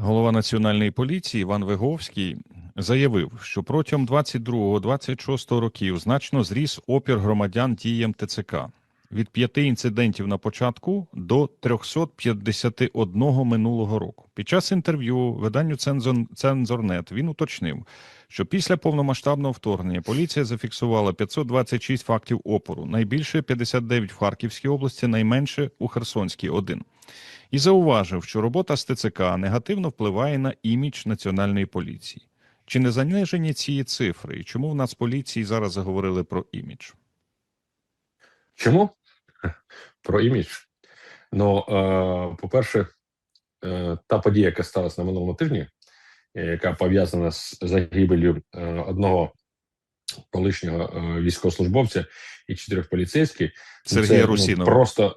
Голова національної поліції Іван Виговський заявив, що протягом 22-26 років значно зріс опір громадян діям ТЦК від п'яти інцидентів на початку до 351 минулого року. Під час інтерв'ю виданню «Цензор- Цензорнет він уточнив, що після повномасштабного вторгнення поліція зафіксувала 526 фактів опору, найбільше 59 в Харківській області, найменше у Херсонській – один. І зауважив, що робота з ТЦК негативно впливає на імідж національної поліції. Чи не занижені ці цифри? І чому в нас поліції зараз заговорили про імідж? Чому? Про імідж. Ну, е, по-перше, е, та подія, яка сталася на минулому тижні, е, яка пов'язана з загибелью одного колишнього військовослужбовця і чотирьох поліцейських, ну, Сергія це, Русінова. просто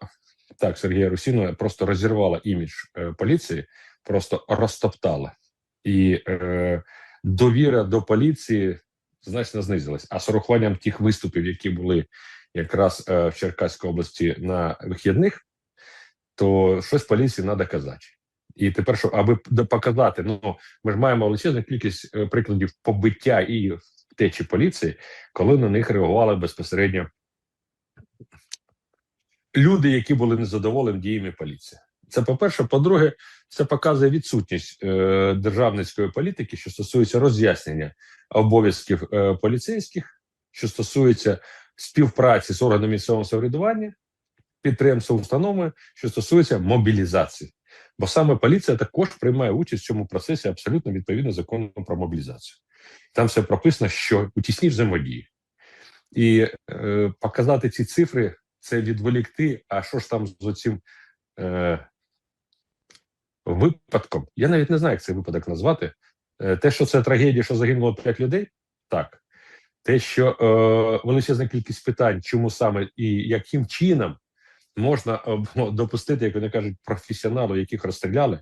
так, Сергія Русінова просто розірвала імідж поліції, просто розтоптала. І е, довіра до поліції значно знизилась. А з урахуванням тих виступів, які були якраз е, в Черкаській області на вихідних, то щось поліції треба казати. І тепер, що аби показати, ну ми ж маємо величезну кількість е, прикладів побиття і втечі поліції, коли на них реагували безпосередньо люди, які були незадоволені діями поліції. Це по-перше. По-друге, це показує відсутність е, державницької політики, що стосується роз'яснення обов'язків е, поліцейських, що стосується співпраці з органами місцевого самоврядування, підприємства, установами, що стосується мобілізації. Бо саме поліція також приймає участь в цьому процесі абсолютно відповідно закону про мобілізацію. Там все прописано, що у тісній взаємодії. І е, показати ці цифри це відволікти. А що ж там з оцим е, випадком? Я навіть не знаю, як цей випадок назвати. Е, те, що це трагедія, що загинуло 5 людей, так. Те, що е, величезна кількість питань, чому саме і яким чином можна е, допустити, як вони кажуть, професіоналу, яких розстріляли.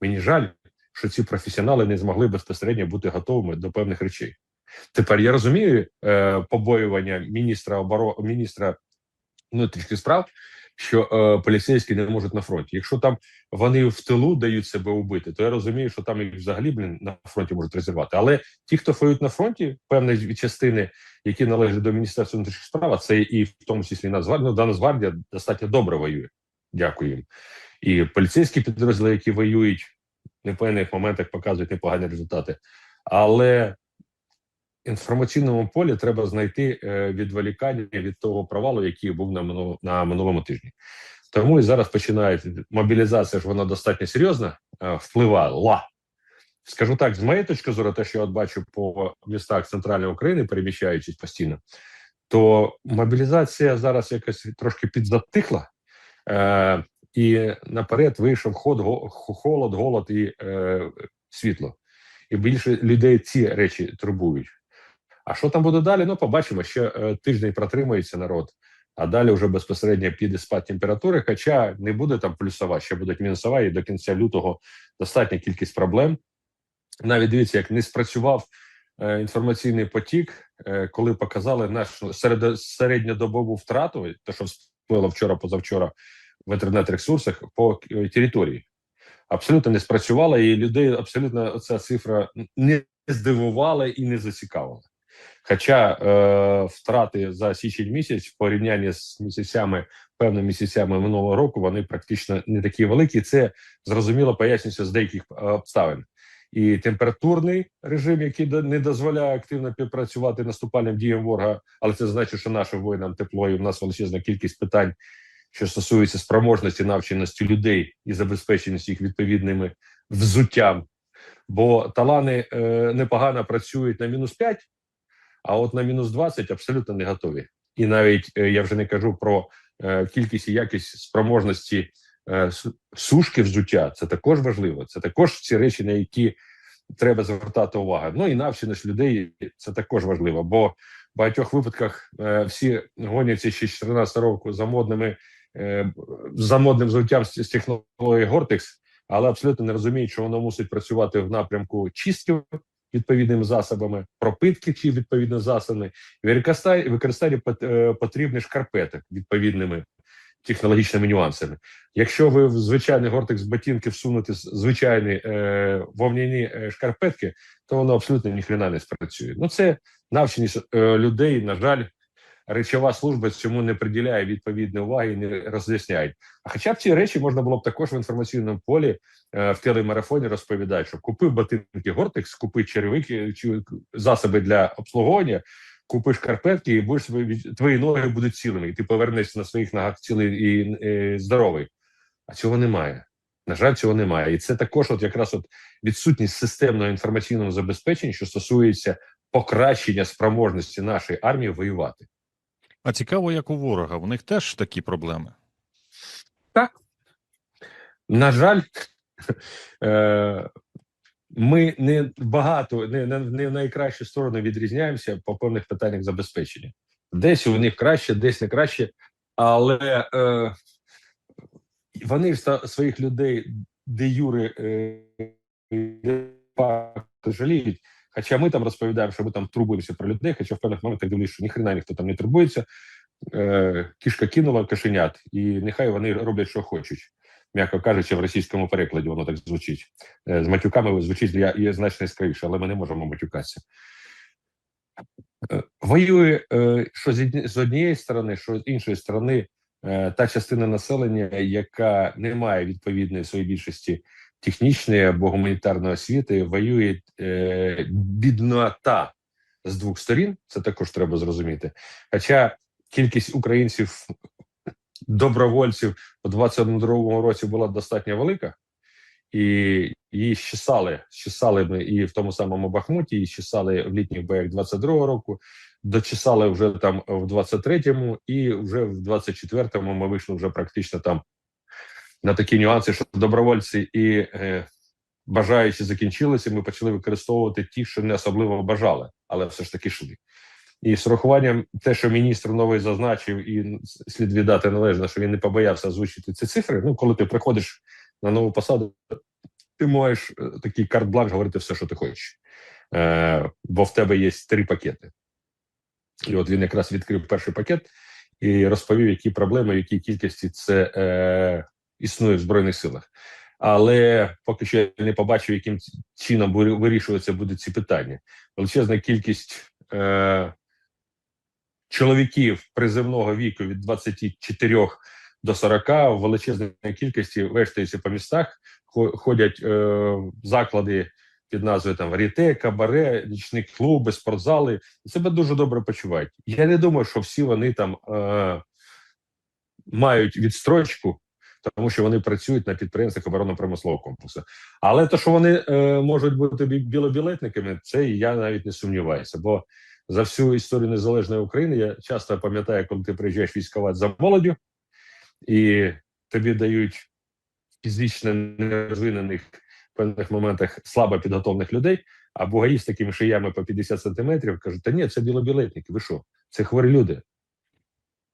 Мені жаль, що ці професіонали не змогли безпосередньо бути готовими до певних речей. Тепер я розумію е, побоювання міністра оборо... міністра внутрішніх справ, що е, поліцейські не можуть на фронті. Якщо там вони в тилу дають себе убити, то я розумію, що там їх взагалі блін, на фронті можуть розірвати. Але ті, хто воюють на фронті, певні частини, які належать до міністерства внутрішніх справ, це і в тому числі Нацгвардія, ну, Нацгвардія достатньо добре воює. Дякую їм. І поліцейські підрозділи, які воюють, не в певних моментах показують непогані результати. Але інформаційному полі треба знайти е, відволікання від того провалу, який був на минулому, на минулому тижні. Тому і зараз починається мобілізація, ж вона достатньо серйозна е, впливала. Скажу так, з моєї точки зору, те, що я от бачу по містах центральної України, переміщаючись постійно, то мобілізація зараз якось трошки підзатихла, е, і наперед вийшов ход, холод, голод і е, світло. І більше людей ці речі турбують. А що там буде далі? Ну, побачимо, ще е, тиждень протримується народ, а далі вже безпосередньо піде спад температури. Хоча не буде там плюсова, ще буде мінусова, і до кінця лютого достатня кількість проблем. Навіть дивіться, як не спрацював е, інформаційний потік, е, коли показали нашу серед, середньодобову втрату, те, що всплило вчора, позавчора в інтернет-ресурсах по території. Абсолютно не спрацювала, і людей абсолютно ця цифра не здивувала і не зацікавила. Хоча е, втрати за січень місяць в порівнянні з місяцями, певними місяцями минулого року, вони практично не такі великі. Це зрозуміло пояснюється з деяких е, обставин. І температурний режим, який не дозволяє активно співпрацювати наступальним діям ворога, але це значить, що нашим воїнам тепло, і в нас величезна кількість питань, що стосується спроможності навченості людей і забезпеченості їх відповідними взуттям. Бо талани е, непогано працюють на мінус 5, а от на мінус 20 абсолютно не готові. І навіть е, я вже не кажу про е, кількість і якість спроможності е, сушки взуття. Це також важливо. Це також ці речі, на які треба звертати увагу. Ну і навченість людей це також важливо, бо в багатьох випадках всі гоняться ще з 14 року за модними за модним взуттям з технології Гортекс, але абсолютно не розуміють, що воно мусить працювати в напрямку чистки відповідними засобами, пропитки чи відповідно засоби, використання, е, потрібних шкарпеток відповідними технологічними нюансами. Якщо ви в звичайний гортекс ботинки всунути звичайні е, вовняні е, шкарпетки, то воно абсолютно ніхрена не спрацює. Ну це навченість е, людей, на жаль, речова служба цьому не приділяє відповідної уваги і не роз'ясняє. А хоча б ці речі можна було б також в інформаційному полі е, в телемарафоні розповідати, що купив ботинки Гортекс, купи черевики чи засоби для обслуговування, купиш карпетки і будеш твої ноги будуть цілими, і ти повернешся на своїх ногах цілий і е, здоровий. А цього немає. На жаль, цього немає. І це також, от якраз от відсутність системного інформаційного забезпечення, що стосується покращення спроможності нашої армії воювати. А цікаво, як у ворога. У них теж такі проблеми. Так. На жаль, е, ми не багато, не, не, не в найкращу сторону відрізняємося по певних питаннях забезпечення. Десь у них краще, десь не краще, але е, вони ж своїх людей де юри е, де жаліють. Хоча ми там розповідаємо, що ми там турбуємося про людей, хоча в певних моментах дивлюсь, що ніхрена ніхто там не турбується. Е, кішка кинула кошенят, і нехай вони роблять, що хочуть. М'яко кажучи, в російському перекладі воно так звучить. Е, з матюками звучить я є значно яскравіше, але ми не можемо матюкатися. Е, Воює е, що з однієї сторони, що з іншої сторони, та частина населення, яка не має відповідної своїй більшості технічної або гуманітарної освіти, воює е, біднота з двох сторін. Це також треба зрозуміти. Хоча кількість українців, добровольців у 22-му році була достатньо велика, і її щесали, щесали ми і в тому самому Бахмуті, і щесали в літніх боях 22-го року, дочесали вже там в 23-му, і вже в 24-му ми вийшли вже практично там на такі нюанси, що добровольці і е, бажаючі закінчилися, ми почали використовувати ті, що не особливо бажали, але все ж таки йшли. І з урахуванням те, що міністр новий зазначив, і слід віддати належно, що він не побоявся озвучити ці цифри. Ну, коли ти приходиш на нову посаду, ти можеш е, такий карт-бланш говорити все, що ти хочеш. Е, бо в тебе є три пакети. І от він якраз відкрив перший пакет і розповів, які проблеми, в якій кількості це е, існує в Збройних силах. Але поки що я не побачив, яким чином вирі- вирішуватися будуть ці питання. Величезна кількість е, чоловіків призивного віку від 24 до 40 в величезній кількості вештаються по містах, ходять е, заклади під назвою там Ріте, Кабаре, нічні клуби, спортзали себе дуже добре почувають. Я не думаю, що всі вони там е, мають відстрочку, тому що вони працюють на підприємствах оборонно-промислового комплексу. Але то, що вони е, можуть бути білобілетниками, це я навіть не сумніваюся. Бо за всю історію незалежної України я часто пам'ятаю, коли ти приїжджаєш військувати за молоддю, і тобі дають фізично нерозвинених в певних моментах слабо підготовлених людей, а бугаї з такими шиями по 50 сантиметрів кажуть: та ні, це білобілетники, ви що? Це хворі люди.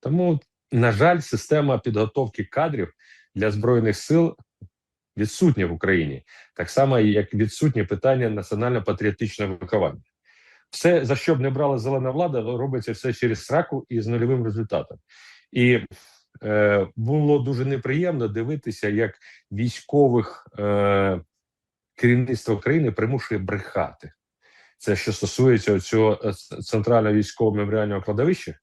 Тому, на жаль, система підготовки кадрів для збройних сил відсутня в Україні, так само як відсутнє питання національно-патріотичного виховання. Все, за що б не брала зелена влада, робиться все через сраку і з нульовим результатом. І е, було дуже неприємно дивитися, як військових е, керівництво країни примушує брехати. Це що стосується цього е, центрального військового меморіального кладовища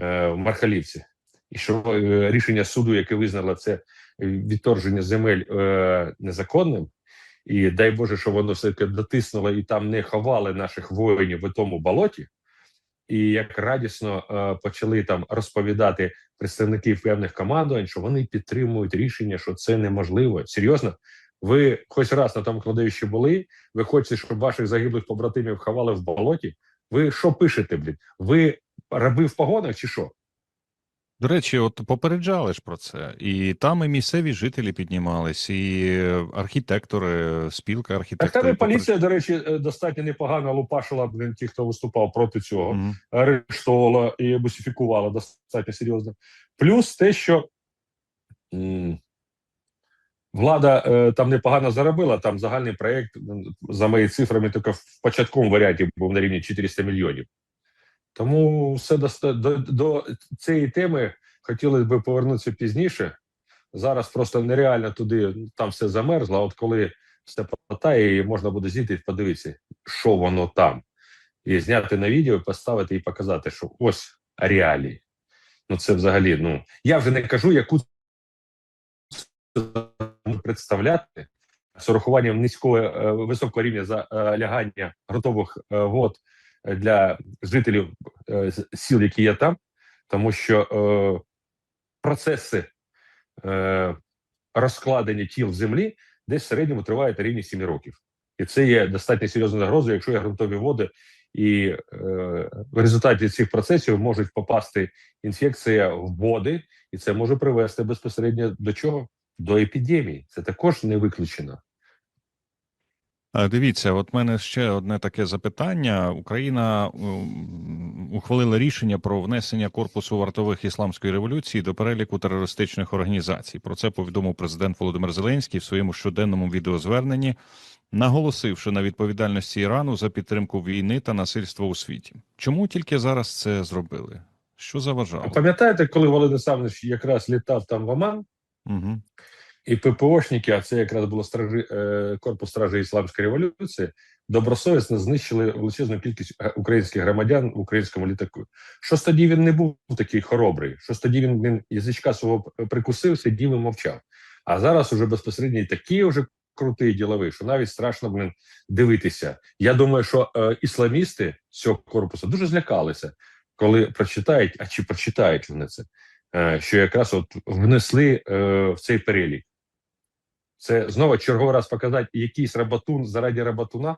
е, в Мархалівці, і що е, рішення суду, яке визнало це відторження земель е, незаконним, і дай Боже, що воно все таки дотиснуло і там не ховали наших воїнів в тому болоті. І як радісно е, почали там розповідати представники певних командувань, що вони підтримують рішення, що це неможливо. Серйозно, ви хоч раз на тому кладовищі були. Ви хочете, щоб ваших загиблих побратимів ховали в болоті? Ви що пишете, блін? Ви раби в погонах чи що? До речі, от попереджали ж про це, і там і місцеві жителі піднімались, і архітектори, спілка Так архітекторів. там і поліція, до речі, е, достатньо непогано лупашила блін, ті, хто виступав проти цього. Мгм. арештовувала і бусифікувала достатньо серйозно. Плюс те, що м, влада е, там непогано заробила, там загальний проєкт, за моїми цифрами, тільки в початковому варіанті був на рівні 400 мільйонів. Тому все доста- до, до цієї теми хотіли б повернутися пізніше. Зараз просто нереально туди, там все замерзло. От коли все потає, і можна буде зійти і подивитися, що воно там, і зняти на відео, поставити і показати, що ось реалії. Ну це взагалі. Ну я вже не кажу, яку представляти з урахуванням низького е, високого рівня залягання ґрунтових е, вод для жителів е, сіл, які є там, тому що е, процеси е, розкладення тіл в землі десь в середньому тривають рівні 7 років. І це є достатньо серйозною загрозою, якщо є ґрунтові води, і е, в результаті цих процесів можуть попасти інфекція в води, і це може привести безпосередньо до чого? До епідемії. Це також не виключено. Дивіться, от мене ще одне таке запитання. Україна ухвалила рішення про внесення корпусу вартових ісламської революції до переліку терористичних організацій. Про це повідомив президент Володимир Зеленський в своєму щоденному відеозверненні, наголосивши на відповідальності Ірану за підтримку війни та насильства у світі. Чому тільки зараз це зробили? Що заважало? Пам'ятаєте, коли Володимир Савнович якраз літав там в Оман, Угу. І ППОшники, а це якраз було стражі, е, корпус стражі Ісламської революції, добросовісно знищили величезну кількість е, українських громадян в українському літаку. Щось тоді він не був такий хоробрий, щось тоді він, він язичка свого прикусив, сидів і мовчав. А зараз уже безпосередньо і такий вже крутий діловий, що навіть страшно блин, дивитися. Я думаю, що е, ісламісти цього корпусу дуже злякалися, коли прочитають, а чи прочитають вони це, е, що якраз от внесли е, в цей перелік. Це знову черговий раз показати якийсь рабатун заради рабатуна.